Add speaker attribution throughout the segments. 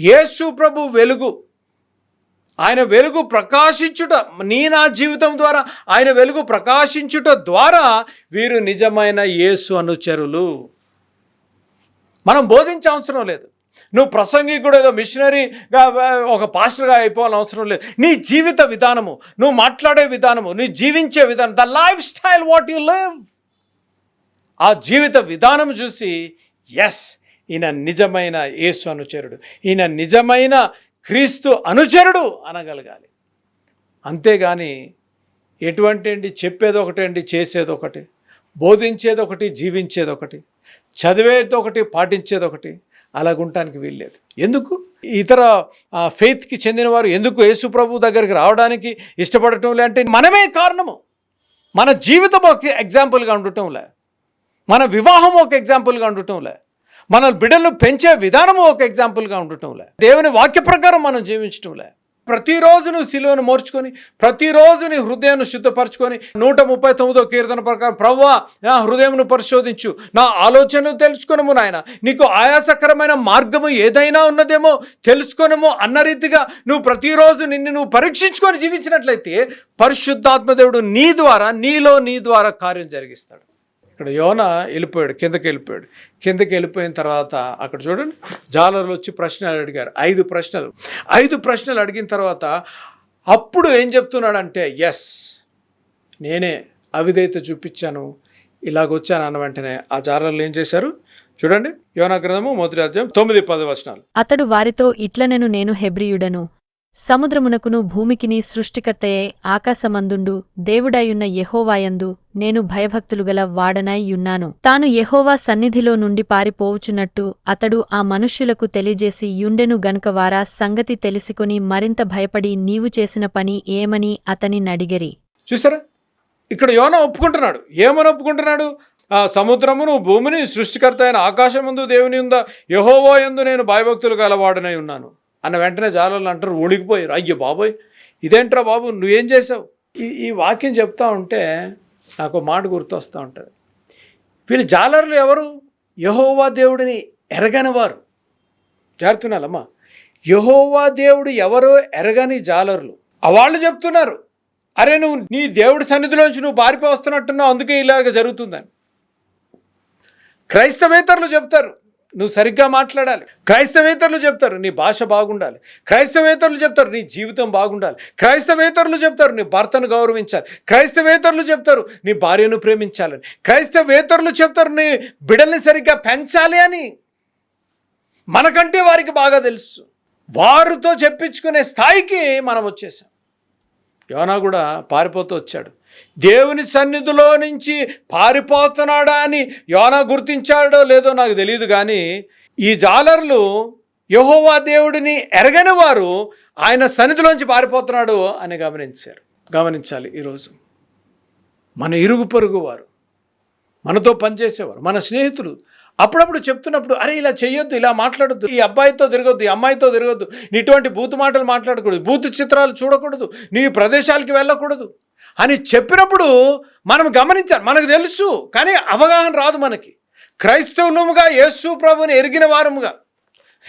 Speaker 1: యేసు ప్రభు వెలుగు. ఆయన వెలుగు ప్రకాశించుట నీ నా జీవితం ద్వారా ఆయన వెలుగు ప్రకాశించుట ద్వారా వీరు నిజమైన యేసు అనుచరులు. మనం బోధించే అవసరం లేదు. నువ్వు ప్రసంగికుడు ఏదో మిషనరీగా ఒక పాస్టర్గా అయిపోవాలని అవసరం లేదు. నీ జీవిత విధానము నువ్వు మాట్లాడే విధానము నీ జీవించే విధానం the lifestyle what you live ఆ జీవిత విధానం చూసి ఎస్ ఈయన నిజమైన యేసు అనుచరుడు. ఈయన నిజమైన క్రీస్తు అనుచరుడు అనగలగాలి. అంతేగాని ఎటువంటి అండి చెప్పేది ఒకటి అండి చేసేది ఒకటి. బోధించేది ఒకటి జీవించేది ఒకటి. చదివేది ఒకటి పాటించేది ఒకటి. అలాగుంటానికి వీల్లేదు. ఎందుకు? ఇతర ఫెయిత్కి చెందినవారు ఎందుకు యేసు ప్రభు దగ్గరికి రావడానికి ఇష్టపడటం లే? అంటే మనమే కారణము. మన జీవితం ఒక ఎగ్జాంపుల్గా ఉండటంలే మన వివాహం ఒక ఎగ్జాంపుల్గా ఉండటంలే మన బిడ్డలను పెంచే విధానము ఒక ఎగ్జాంపుల్గా ఉండటంలే. దేవుని వాక్య ప్రకారం మనం జీవించటంలే. ప్రతిరోజు నువ్వు సిలువను మోర్చుకొని ప్రతిరోజు నీ హృదయాన్ని శుద్ధపరచుకొని నూట ముప్పై తొమ్మిదో కీర్తన ప్రకారం ప్రవ్వా నా హృదయంను పరిశోధించు నా ఆలోచనను తెలుసుకొనము నాయన. నీకు ఆయాసకరమైన మార్గము ఏదైనా ఉన్నదేమో తెలుసుకొనము అన్న రీతిగా నువ్వు ప్రతిరోజు నిన్ను నువ్వు పరీక్షించుకొని జీవించినట్లయితే పరిశుద్ధాత్మదేవుడు నీ ద్వారా నీలో నీ ద్వారా కార్యం జరిగిస్తాడు. ఇక్కడ యోన వెళ్ళిపోయాడు కిందకి వెళ్ళిపోయాడు. కిందకి వెళ్ళిపోయిన తర్వాత అక్కడ చూడండి జాలర్లు వచ్చి ప్రశ్నలు అడిగారు. ఐదు ప్రశ్నలు. ఐదు ప్రశ్నలు అడిగిన తర్వాత అప్పుడు ఏం చెప్తున్నాడంటే ఎస్ నేనే అవిధేయత చూపించాను. ఇలాగొచ్చాను అన్న వెంటనే ఆ జాలర్లు ఏం చేశారు? చూడండి యోనా గ్రంథము మొదటి అధ్యాయం తొమ్మిది పది వచనాలు.
Speaker 2: అతడు వారితో ఇట్లనను నేను హెబ్రియుడను. సముద్రమునకును భూమికిని సృష్టికర్తయే ఆకాశమందుండు దేవుడయున్న యెహోవాయందు నేను భయభక్తులు గల వాడనైయున్నాను. తాను యెహోవా సన్నిధిలో నుండి పారిపోవుచున్నట్టు అతడు ఆ మనుష్యులకు తెలియజేసి యుండెను గనుక వారా సంగతి తెలిసికొని మరింత భయపడి నీవు చేసిన పని ఏమని అతని నడిగరి.
Speaker 1: చూసారా? ఇక్కడ యోన ఒప్పుకుంటున్నాడు. ఏమని ఒప్పుకుంటున్నాడు? ఆ సముద్రమును భూమిని సృష్టికర్త అయిన ఆకాశముందు దేవుని ఉందా యహోవో ఎందు నేను భయభక్తులు గలవాడనై ఉన్నాను. అన్న వెంటనే జాలర్లు అంటారు ఊడికిపోయారు అయ్యో బాబోయ్ ఇదేంట్రా బాబు నువ్వేం చేసావు ఈ ఈ వాక్యం చెప్తా ఉంటే నాకు మాట మాట గుర్తొస్తూ ఉంటుంది. వీళ్ళు జాలర్లు ఎవరు? యహోవా దేవుడిని ఎరగని వారు జారుతున్నాలమ్మా యహోవా దేవుడు ఎవరో ఎరగని జాలర్లు. ఆ వాళ్ళు చెప్తున్నారు అరే నువ్వు నీ దేవుడి సన్నిధిలోంచి నువ్వు పారిపోస్తున్నట్టున్నావు అందుకే ఇలాగ జరుగుతుందని. క్రైస్తవేతరులు చెప్తారు నువ్వు సరిగ్గా మాట్లాడాలి. క్రైస్తవేతరులు చెప్తారు నీ భాష బాగుండాలి. క్రైస్తవేతరులు చెప్తారు నీ జీవితం బాగుండాలి. క్రైస్తవేతరులు చెప్తారు నీ భర్తను గౌరవించాలి. క్రైస్తవేతరులు చెప్తారు నీ భార్యను ప్రేమించాలని క్రైస్తవేతరులు చెప్తారు నీ బిడల్ని సరిగ్గా పెంచాలి అని. మనకంటే వారికి బాగా తెలుసు. వారితో చెప్పించుకునే స్థాయికి మనం వచ్చేసాం. యోనా కూడా పారిపోతూ వచ్చాడు. దేవుని సన్నిధిలో నుంచి పారిపోతున్నాడా అని యోనా గుర్తించాడో లేదో నాకు తెలియదు కానీ ఈ జాలర్లు యహోవా దేవుడిని ఎరగని వారు ఆయన సన్నిధిలోంచి పారిపోతున్నాడు అని గమనించారు. గమనించాలి ఈరోజు. మన ఇరుగు పొరుగు వారు మనతో పనిచేసేవారు మన స్నేహితులు అప్పుడప్పుడు చెప్తున్నప్పుడు అరే ఇలా చేయొద్దు ఇలా మాట్లాడొద్దు ఈ అబ్బాయితో తిరగొద్దు ఈ అమ్మాయితో తిరగొద్దు ఇటువంటి బూతు మాటలు మాట్లాడకూడదు బూతు చిత్రాలు చూడకూడదు నీ ప్రదేశాలకి వెళ్ళకూడదు. అని చెప్పినప్పుడు మనం గమనించాలి. మనకు తెలుసు కానీ అవగాహన రాదు మనకి. క్రైస్తవులముగా యేసు ప్రభుని ఎరిగిన వారముగా.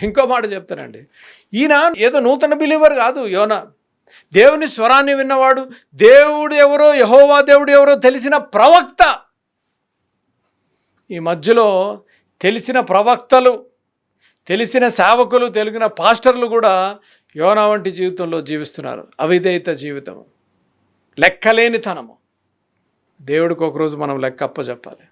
Speaker 1: ఇంకో మాట చెప్తానండి. ఈయన ఏదో నూతన బిలీవర్ కాదు యోన. దేవుని స్వరాన్ని విన్నవాడు దేవుడు ఎవరో యహోవా దేవుడు ఎవరో తెలిసిన ప్రవక్త. ఈ మధ్యలో తెలిసిన ప్రవక్తలు తెలిసిన సేవకులు తెలిసిన పాస్టర్లు కూడా యోనా వంటి జీవితంలో జీవిస్తున్నారు. అవిధేయత జీవితం. లెక్కలేనితనము. దేవుడికి ఒకరోజు మనం లెక్క అప్పచెప్పాలి